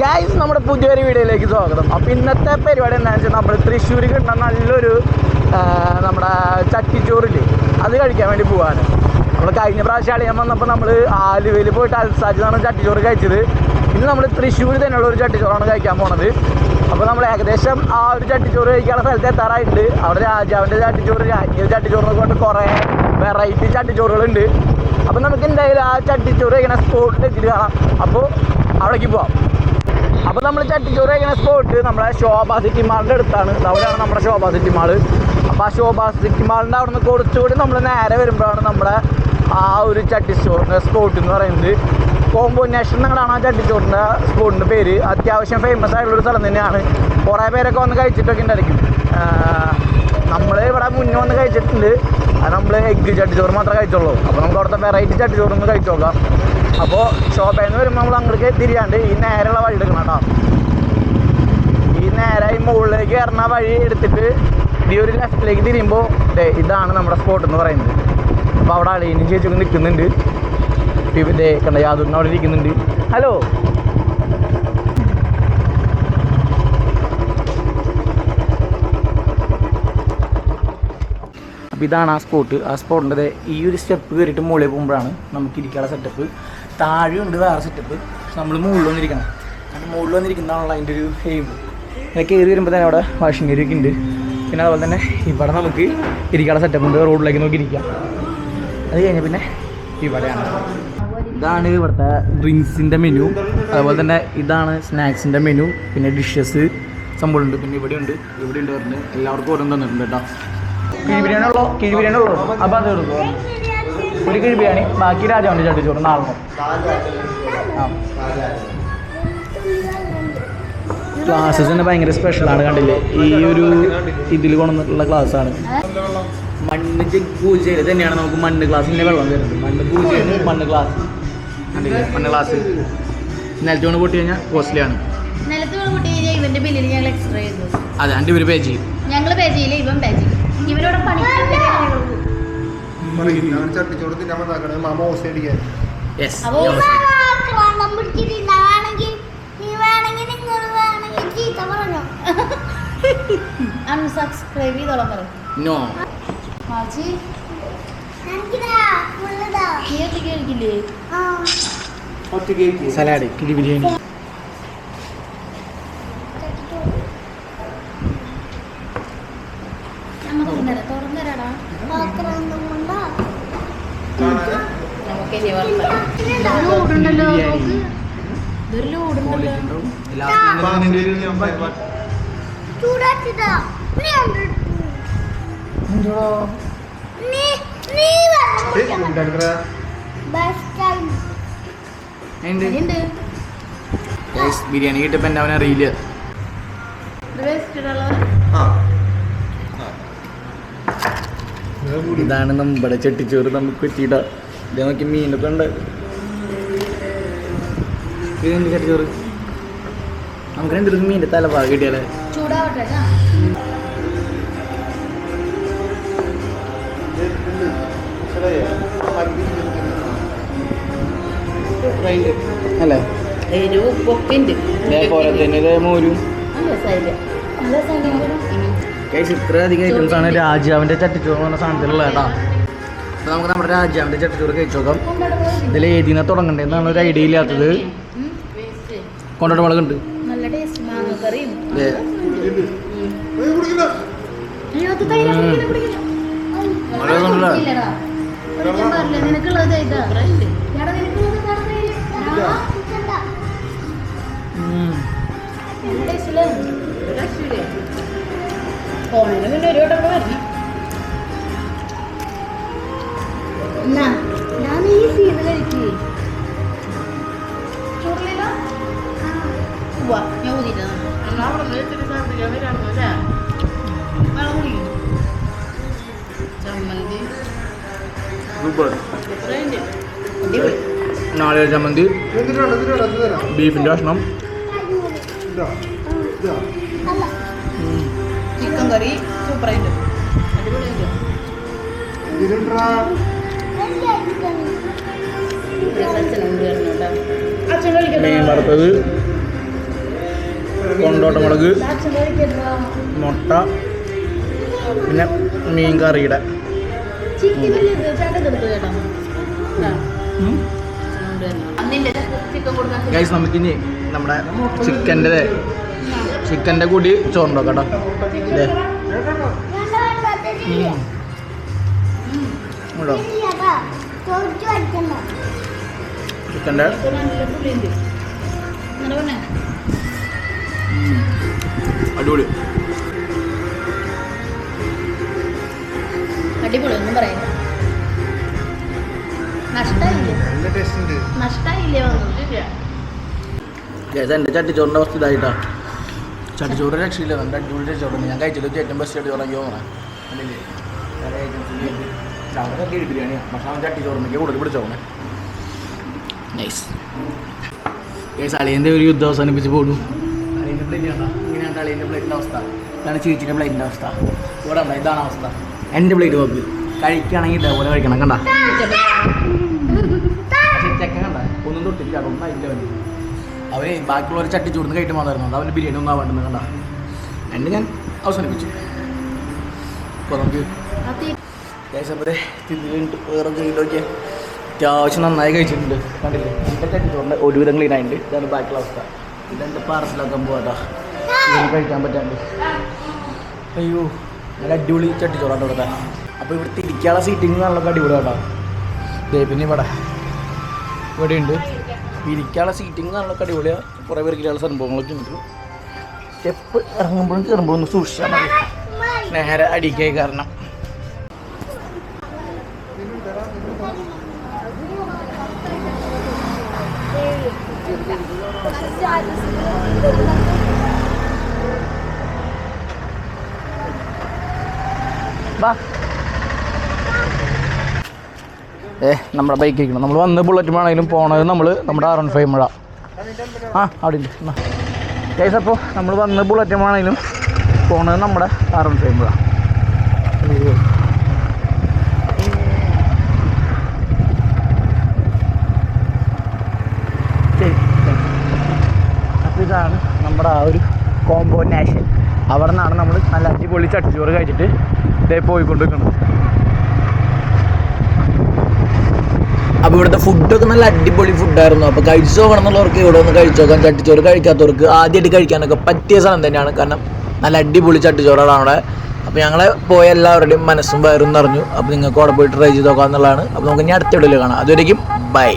Guys നമ്മുടെ പുതിയൊരു വീഡിയോയിലേക്ക് സ്വാഗതം. അപ്പോൾ ഇന്നത്തെ പരിപാടി എന്താണെന്ന് വെച്ചാൽ നമ്മൾ തൃശ്ശൂർ കിട്ടുന്ന നല്ലൊരു നമ്മുടെ ചട്ടിച്ചോറില്ലേ അത് കഴിക്കാൻ വേണ്ടി പോവാണ്. നമ്മൾ കഴിഞ്ഞ പ്രാവശ്യം അളിയാൻ വന്നപ്പോൾ നമ്മൾ ആലുവയിൽ പോയിട്ട് അൽസാജിന്നാണ് ചട്ടിച്ചോറ് കഴിച്ചത്. ഇന്ന് നമ്മൾ തൃശ്ശൂർ തന്നെയുള്ള ഒരു ചട്ടിച്ചോറാണ് കഴിക്കാൻ പോണത്. അപ്പോൾ നമ്മൾ ഏകദേശം ആ ഒരു ചട്ടിച്ചോറ് കഴിക്കാനുള്ള സ്ഥലത്ത് എത്താറായിട്ടുണ്ട്. അവിടെ രാജാവിന്റെ ചട്ടിച്ചോറ് രാജ്ഞിയുടെ ചട്ടിച്ചോറിനെ കൊണ്ട് കുറേ വെറൈറ്റി ചട്ടിച്ചോറുകളുണ്ട് അപ്പോൾ നമുക്ക് എന്തായാലും ആ ചട്ടിച്ചോറ് കഴിക്കണ സ്പോട്ടിൽ എത്തിയിട്ട് കാണാം. അപ്പോൾ അവിടേക്ക് പോവാം. അപ്പോൾ നമ്മൾ ചട്ടിച്ചോറ് കഴിക്കുന്ന സ്പോട്ട് നമ്മളെ ശോഭ സിറ്റി മാളിന്റെ അടുത്താണ്. അവിടെയാണ് നമ്മുടെ ശോഭ സിറ്റി മാൾ അപ്പോൾ ആ ശോഭ സിറ്റി മാളിന്റെ അവിടെ നിന്ന് കുറച്ചുകൂടി നമ്മൾ നേരെ വരുമ്പോഴാണ് നമ്മുടെ ആ ഒരു ചട്ടിച്ചോറിന്റെ സ്പോട്ട് എന്ന് പറയുന്നത്. കോമ്പോനേഷൻ എന്നാണ് ആ ചട്ടിച്ചോറിന്റെ സ്പോട്ടിന്റെ പേര്. അത്യാവശ്യം ഫേമസ് ആയിട്ടുള്ളൊരു സ്ഥലം തന്നെയാണ്. കുറേ പേരൊക്കെ വന്ന് കഴിച്ചിട്ടൊക്കെ ഉണ്ടായിരിക്കും. നമ്മൾ ഇവിടെ മുന്നേ വന്ന് കഴിച്ചിട്ടുണ്ട്. അത് നമ്മൾ എഗ്ഗ് ചട്ടിച്ചോറ് മാത്രമേ കഴിച്ചുള്ളൂ. അപ്പോൾ നമുക്ക് അവിടുത്തെ വെറൈറ്റി ചട്ടിച്ചോറ് ഒന്ന് കഴിച്ചു നോക്കാം അപ്പോൾ ഷോപ്പിൽ നിന്ന് വരുമ്പോൾ നമ്മൾ അങ്ങോട്ട് തിരിയാണ്ട് ഈ നേരെയുള്ള വഴി എടുക്കണം കേട്ടോ. ഈ നേരെ ഈ മുകളിലേക്ക് കയറുന്ന വഴി എടുത്തിട്ട് ഈ ഒരു ലെഫ്റ്റിലേക്ക് തിരിയുമ്പോൾ ഇതാണ് നമ്മുടെ സ്പോട്ട് എന്ന് പറയുന്നത്. അപ്പോൾ അവിടെ അളിയനും ചേച്ചിയൊക്കെ നിൽക്കുന്നുണ്ട്. ഇവിടെ കണ്ട യാതൊരു അവിടെ ഇരിക്കുന്നുണ്ട്. ഹലോ? അപ്പോൾ ഇതാണ് ആ സ്പോട്ട് ആ സ്പോട്ടിന്റെ ഈ ഒരു സ്റ്റെപ്പ് കയറിയിട്ട് മുകളിൽ പോകുമ്പോഴാണ് നമുക്ക് ഇരിക്കാനുള്ള സെറ്റപ്പ് താഴെയുണ്ട് വേറെ സെറ്റപ്പ് നമ്മൾ മുകളിൽ വന്നിരിക്കണം. കാരണം മുകളിൽ വന്നിരിക്കുന്നതാണല്ലോ അതിന്റെ ഒരു എയിം ഇങ്ങനെ കയറി വരുമ്പോൾ തന്നെ അവിടെ വാഷിംഗ് ഏരിയ ഒക്കെ ഉണ്ട്. പിന്നെ അതുപോലെ തന്നെ ഇവിടെ നമുക്ക് ഇരിക്കാനുള്ള സെറ്റപ്പ് ഉണ്ട്. റോഡിലേക്ക് നോക്കി ഇരിക്കാം. അത് കഴിഞ്ഞ് പിന്നെ ഇവിടെയാണ്. ഇതാണ് ഇവിടുത്തെ ഡ്രിങ്ക്സിന്റെ മെനു അതുപോലെ തന്നെ ഇതാണ് സ്നാക്സിന്റെ മെനു പിന്നെ ഡിഷസ് സംഭവമുണ്ട് പിന്നെ ഇവിടെ ഉണ്ട്. ഇവിടെ ഉണ്ട് പറഞ്ഞ് എല്ലാവർക്കും ഓരോന്ന് തന്നിട്ടുണ്ട് കേട്ടോ. കിഴി ബിരിയാണി ഉള്ളോ? കിഴി ബിരിയാണി ഉള്ളോ? അപ്പം അത് ഒരു കിഴി ബിരിയാണി. ബാക്കി രാജാവിന്റെ ചട്ടിച്ചോറ് നാളെ ആ. ക്ലാസ്സസ് തന്നെ ഭയങ്കര സ്പെഷ്യലാണ് കണ്ടില്ലേ? ഈ ഒരു ഇതിൽ കൊണ്ടുവന്നിട്ടുള്ള ക്ലാസ്സാണ് മണ്ണ് പൂജയിൽ തന്നെയാണ് നമുക്ക് മണ്ണ് ക്ലാസ്സിന്റെ വെള്ളം വരുന്നത് മണ്ണ് പൂജയിൽ മണ്ണ് ക്ലാസ് കണ്ടില്ലേ? മണ്ണ് ക്ലാസ് നിലത്ത് കൊണ്ട് പൊട്ടി കഴിഞ്ഞാൽ കോസ്റ്റ്ലിയാണ് അതെ രണ്ട് പേര് പേ ചെയ്യും. ഞങ്ങൾ പേ ചെയ്യില്ല ഇവൻ പേ ചെയ്യും. ഇവരോട് ചട്ടിച്ചോറ് തിന്നാൻ വന്നാക്കണേ മാമ ഓസ് അടിക്കാൻ യെസ് അൺസബ്സ്ക്രൈബ് ചെയ്തോളാൻ പറയും നോ മാച്ചി സലാഡ് കിഴി ബിരിയാണി. തുറന്നരാടാ നമുക്ക് ഇനി വർത്താനം. ഇതൊരു ലോഡുണ്ടല്ലോ നോക്ക്. ഇതൊരു ലോഡുണ്ടല്ലോ ഉണ്ട് ബിരിയാണി. കിട്ടിയപ്പോ എന്റെ അവനെ ഇടാനുള്ള ഇതാണ് നമ്മുടെ ചെട്ടിച്ചോറ് നമുക്ക് പറ്റിയിട്ട ഇത് നോക്കി മീനൊക്കെ ഉണ്ട്. ഇതെന്ത് ചെട്ടിച്ചോറ്? നമുക്ക് രണ്ടു മീന്റെ തലഭാഗം കിട്ടിയാലേ. അല്ലേ? ഇതേപോലെ തന്നെ ഇതേ മോരും. നല്ല സൈഡ് നല്ല ഇത്ര അധികം ഐറ്റംസ് ആണ് രാജാവിന്റെ ചട്ടിച്ചോറ് എന്ന് പറഞ്ഞ സാധനത്തിലുള്ള കേട്ടോ. അപ്പോൾ നമുക്ക് നമ്മുടെ രാജാവിന്റെ ചട്ടിച്ചോറ് കഴിച്ചു നോക്കാം. ഇതിൽ ഏതിനാ തുടങ്ങണ്ടേന്നാണ് ഒരു ഐഡിയ ഇല്ലാത്തത്. കൊണ്ടോട്ട് മുളകുണ്ട്. നിനക്കുള്ളത് പോണേന് മുന്നേ ഒരു വട്ടം കൂടെ വരണം. ഞാൻ ഈ സീസൺ കഴിക്കേ ചൂടില്ലല്ലോ ഉവ്വ, ഞാൻ ഊതിയിട്ട്. വെള്ളം കുടിക്കും. ചമ്മന്തി. സൂപ്പർ. അടിപൊളി. നാളെ ചമ്മന്തി. ബീഫിന്റെ കഷ്ണം. ഇതാ ഇതാ. ചിക്കൻ കറി സൂപ്പറായിട്ട് അടിപൊളിയായിട്ട്. മീൻ വറുത്തത് കൊണ്ടോട്ടമുളക് മുട്ട പിന്നെ മീൻ കറിയുടെ. ഗൈസ് നമുക്കിനി നമ്മുടെ ചിക്കന്റെ ചിക്കന്റെ കൂടി ചോറുണ്ടോ കേട്ടോ ഉണ്ടോ? ചിക്കന്റെ? അടിപൊളി. അടിപൊളി ഒന്നും പറയണ്ട നഷ്ടായില്ലേ? നല്ല ടേസ്റ്റ് ഉണ്ട്. നഷ്ടായില്ലേ വന്നു ഗൈസ് എന്റെ ചട്ടിച്ചോറിന്റെ അവസ്ഥ ഇതായിട്ടാ ചട്ടിച്ചോറ് രക്ഷയില്ല. നല്ല അടിപൊളി ചോറുണ്ട് ഞാൻ കഴിച്ചിട്ട് ഏറ്റവും ബെസ്റ്റ് ചട്ടിച്ചോറാക്കി തോന്നണം കണ്ടില്ലേ പല ഐറ്റംസ് ചവറൊക്കെ ബിരിയാണിയാണ് പക്ഷെ അവൻ ചട്ടിച്ചോറിനൊക്കെ കൂടുതൽ പിടിച്ചോണേ നൈസ് ഗൈസ് അളിയന്റെ ഒരു യുദ്ധം അവസാനിപ്പിച്ച് പോടും അളിയന്റെ പ്ലേറ്റ് ഇങ്ങനെ ഇങ്ങനെയാണ് അളിയന്റെ പ്ലേറ്റിന്റെ അവസ്ഥ. ഇതാണ് ചേച്ചിയുടെ പ്ലേറ്റിന്റെ അവസ്ഥ. ഇവിടെ ഉണ്ടോ ഇതാണ് അവസ്ഥ. എന്റെ പ്ലേറ്റ് നോക്ക്. കഴിക്കുകയാണെങ്കിൽ ഇതേപോലെ കഴിക്കണം. കണ്ട? ചെക്കൻ കണ്ട? ഒന്നും തൊട്ടില്ല അതൊന്നായില്ല ആയില്ല അവന് ബാക്കിയുള്ളവർ ചട്ടി ചൂടുന്ന് കഴിയിട്ട് വന്നായിരുന്നു അവന്റെ ബിരിയാണി ഒന്നും ആവേണ്ടെന്ന് കണ്ട. എന്നെ ഞാൻ അവസാനിപ്പിച്ചു. അപ്പോൾ നമുക്ക് ദേശപ്പത്തെ തിരി വേറെ ജയിലൊക്കെ അത്യാവശ്യം നന്നായി കഴിച്ചിട്ടുണ്ട്. കണ്ടില്ലേ? എന്റെ ചട്ടിച്ചോറിന്റെ ഒരുവിധം ക്ലീൻ ആയിട്ടുണ്ട്. ഇതാണ് ബാക്കിയുള്ള അവസ്ഥ. ഇതെന്റെ പാർസലാക്കാൻ പോകാട്ടോ കഴിക്കാൻ പറ്റാണ്ട്. അയ്യോ നല്ല അടിപൊളി ചട്ടിച്ചോറാണ് ഇവിടെ അപ്പോൾ ഇവിടുത്തെ ഇരിക്കാനുള്ള സീറ്റിംഗ് നല്ല അടിപൊളി കേട്ടോ പിന്നെ ഇവിടെ. ഇവിടെ ഉണ്ട് ഇരിക്കാനുള്ള സീറ്റിംഗ് നല്ല അടിപൊളിയാണ് കുറേ ഇരിക്കാനുള്ള സംഭവങ്ങളൊക്കെ ഉണ്ട്. സ്റ്റെപ്പ് ഇറങ്ങുമ്പോഴും കയറുമ്പോഴും ഒന്ന് സൂക്ഷിച്ചാൽ മതി. നേരെ അടിക്കായി കാരണം വാ. ഏ നമ്മുടെ ബൈക്ക് ഇരിക്കണം നമ്മൾ വന്ന് ബുള്ളറ്റ് ആണെങ്കിലും പോണത് നമ്മൾ നമ്മുടെ ആർ വൺ ഫൈവ് മഴ. ആ അവിടെ ഉണ്ട് അപ്പോൾ നമ്മൾ വന്ന് ബുള്ളറ്റ് ആണെങ്കിലും പോണത് നമ്മുടെ ആർ വൺ ഫൈവ് മഴ ഇതാണ് നമ്മുടെ ആ ഒരു കോമ്പോ നാഷൻ അവിടെ നിന്നാണ് നമ്മൾ നല്ല അടിപൊളി ചട്ടിച്ചോറ് കഴിച്ചിട്ട് ഇതേ പോയിക്കൊണ്ടിരിക്കുന്നത് അപ്പോൾ ഇവിടുത്തെ ഫുഡൊക്കെ നല്ല അടിപൊളി ഫുഡായിരുന്നു അപ്പോൾ കഴിച്ചു നോക്കണം എന്നുള്ളവർക്ക് ഇവിടെ ഒന്ന് കഴിച്ചു നോക്കാം. ചട്ടിച്ചോറ് കഴിക്കാത്തവർക്ക് ആദ്യമായിട്ട് കഴിക്കാനൊക്കെ പറ്റിയ സ്ഥലം തന്നെയാണ്. കാരണം നല്ല അടിപൊളി ചട്ടിച്ചോറാണ് അവിടെ. അപ്പോൾ ഞങ്ങളെ പോയ എല്ലാവരുടെയും മനസ്സും വയറും നിറഞ്ഞു. അപ്പോൾ നിങ്ങൾക്ക് അവിടെ പോയിട്ട് ട്രൈ ചെയ്ത് നോക്കാം എന്നുള്ളതാണ്. അപ്പോൾ നമുക്ക് ഇനി അടുത്ത കാണാം. അതുവരേക്കും ബൈ